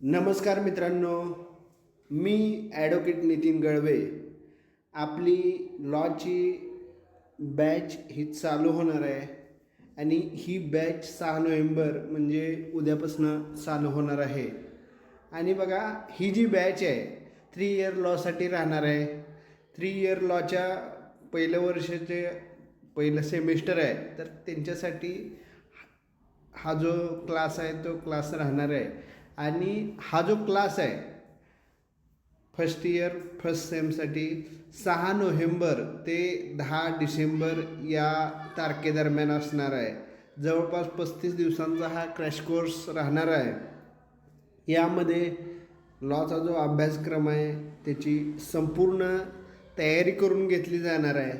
नमस्कार मित्रांनो मी ॲडव्होकेट नितीन गळवे. आपली लॉची बॅच ही चालू होणार आहे आणि ही बॅच सहा नोव्हेंबर म्हणजे उद्यापासून चालू होणार आहे. आणि बघा ही जी बॅच आहे थ्री इयर लॉसाठी राहणार आहे. थ्री इयर लॉच्या पहिल्या वर्षाचे पहिलं सेमिस्टर आहे तर त्यांच्यासाठी हा जो क्लास आहे तो क्लास राहणार आहे. आणि हा जो क्लास आहे फर्स्ट इयर फर्स्ट सेमसाठी सहा नोव्हेंबर ते दहा डिसेंबर या तारखेदरम्यान असणार आहे. जवळपास पस्तीस दिवसांचा हा क्रॅश कोर्स राहणार आहे. यामध्ये लॉचा जो अभ्यासक्रम आहे त्याची संपूर्ण तयारी करून घेतली जाणार आहे.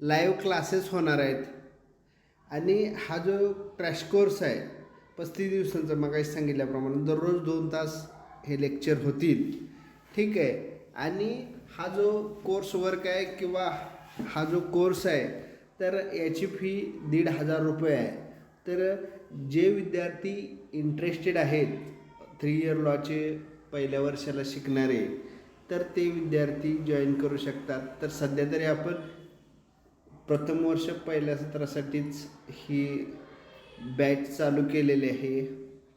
लाईव्ह क्लासेस होणार आहेत. आणि हा जो क्रॅश कोर्स आहे पस्तीस दिवसांचं मगाशी सांगितल्याप्रमाणे दररोज दोन तास हे लेक्चर होतील. ठीक आहे? आणि हा जो कोर्स वर्क आहे किंवा हा जो कोर्स आहे तर याची फी दीड हजार रुपये आहे. तर जे विद्यार्थी इंटरेस्टेड आहेत थ्री इयर लॉचे पहिल्या वर्षाला शिकणारे तर ते विद्यार्थी जॉईन करू शकतात. तर सध्या तरी आपण प्रथम वर्ष पहिल्या सत्रासाठीच ही बॅच चालू केलेली आहे.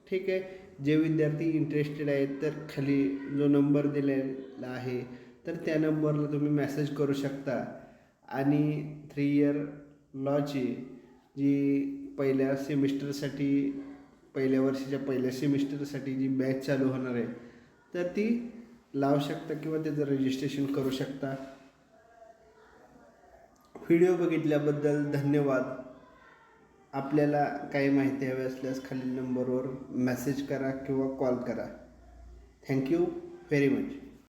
ठीक आहे? जे विद्यार्थी इंटरेस्टेड आहेत तर खाली जो नंबर दिलेला आहे तर त्या नंबरला तुम्ही मेसेज करू शकता. आणि थ्री इयर लॉची जी पहिल्या सेमिस्टरसाठी पहिल्या वर्षाच्या पहिल्या सेमिस्टरसाठी जी बॅच चालू होणार आहे तर ती लावू शकता किंवा त्याचं रजिस्ट्रेशन करू शकता. व्हिडिओ बघितल्याबद्दल धन्यवाद. आपल्याला काही माहिती हवी असल्यास खालील नंबरवर मेसेज करा किंवा कॉल करा. Thank you very much